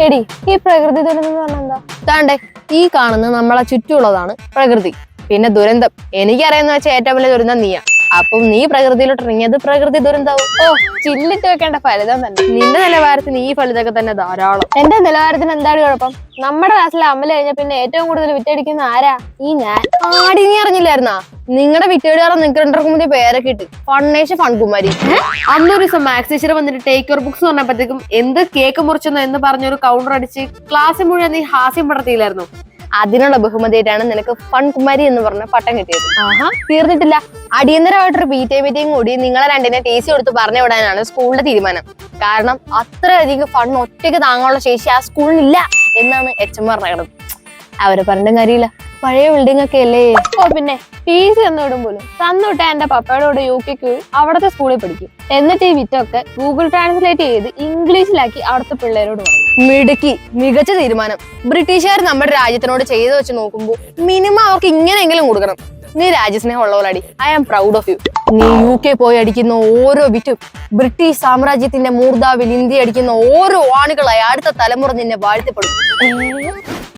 എടി ഈ പ്രകൃതി ദുരന്തം എന്ന് പറഞ്ഞാൽ എന്താ? താണ്ടേ ഈ കാണുന്ന നമ്മളെ ചുറ്റുമുള്ളതാണ് പ്രകൃതി. പിന്നെ ദുരന്തം. എനിക്കറിയാന്ന് വെച്ചാൽ ഏറ്റവും വലിയ ദുരന്തം നീയാ. അപ്പം നീ പ്രകൃതിയിലോട്ട് ഇറങ്ങിയത് പ്രകൃതി ദുരന്തവും ഓ ചില്ലിട്ട് വെക്കേണ്ട ഫലിതം തന്നെ. നിന്റെ നിലവാരത്തിന് ഈ ഫലിതൊക്കെ തന്നെ ധാരാളം. എന്റെ നിലവാരത്തിന് എന്താണ് കുഴപ്പം? നമ്മുടെ ക്ലാസ്സിലെ അമല കഴിഞ്ഞ പിന്നെ ഏറ്റവും കൂടുതൽ വിറ്റടിക്കുന്ന ആരാ? ഈ ഞാൻ. ആടി നീ അറിഞ്ഞില്ലായിരുന്നാ? നിങ്ങളുടെ വിറ്റേടുകാരൻ നിൽക്കണ്ടർക്ക് മുന്നേ പേരൊക്കെ ഇട്ട്. ഫണ്ണേഷ് ഫൺകുമാരി അന്നൊരു ദിവസം മാക്സ് ടീച്ചർ വന്നിട്ട് ടേക്ക് യുവർ ബുക്സ് പറഞ്ഞപ്പോഴത്തേക്കും എന്ത് കേക്ക് മുറിച്ചെന്നോ എന്ന് പറഞ്ഞൊരു കൗണ്ടർ അടിച്ച് ക്ലാസ് മുഴുവൻ നീ ഹാസ്യം പടർത്തിയില്ലായിരുന്നു. അതിനുള്ള ബഹുമതിയായിട്ടാണ് നിനക്ക് ഫൺകുമാരി എന്ന് പറഞ്ഞ പട്ടം കിട്ടിയത്. തീർന്നിട്ടില്ല. അടിയന്തരമായിട്ടൊരു പി ടി മീറ്റിംഗ് കൂടി നിങ്ങളെ രണ്ടിനെ ടി സി കൊടുത്ത് പറഞ്ഞു വിടാനാണ് സ്കൂളിന്റെ തീരുമാനം. കാരണം അത്രയധികം ഫണ്ട് ഒറ്റയ്ക്ക് താങ്ങാനുള്ള ശേഷി ആ സ്കൂളിനില്ല എന്നാണ് എച്ച് എം പറഞ്ഞത് അവരെ പറഞ്ഞിട്ടും കാര്യമില്ല. പഴയ ബിൽഡിംഗ് ഒക്കെ അല്ലേ? ഓ പിന്നെ ടി സി തന്നുവിടും പോലും തന്നുവിട്ട എന്റെ പപ്പയുടെ കൂടെ യു കെക്ക് അവിടുത്തെ സ്കൂളിൽ പഠിക്കും. എന്നിട്ട് ഈ വിറ്റൊക്കെ ഗൂഗിൾ ട്രാൻസ്ലേറ്റ് ചെയ്ത് ഇംഗ്ലീഷിലാക്കി അവിടുത്തെ പിള്ളേരോട് പറയും. മിടുക്കി മികച്ച തീരുമാനം. ബ്രിട്ടീഷുകാർ നമ്മുടെ രാജ്യത്തിനോട് ചെയ്തു വെച്ച് നോക്കുമ്പോൾ മിനിമം അവർക്ക് ഇങ്ങനെയെങ്കിലും കൊടുക്കണം. നീ രാജ്യസ്നേഹം ഉള്ളവളടി I am proud of you നീ യു കെ പോയി അടിക്കുന്ന ഓരോ വിറ്റും ബ്രിട്ടീഷ് സാമ്രാജ്യത്തിന്റെ മൂർദാവിൽ ഇന്ത്യ അടിക്കുന്ന ഓരോ ആണുകളായി അടുത്ത തലമുറ നിന്നെ വാഴ്ത്തപ്പെടും.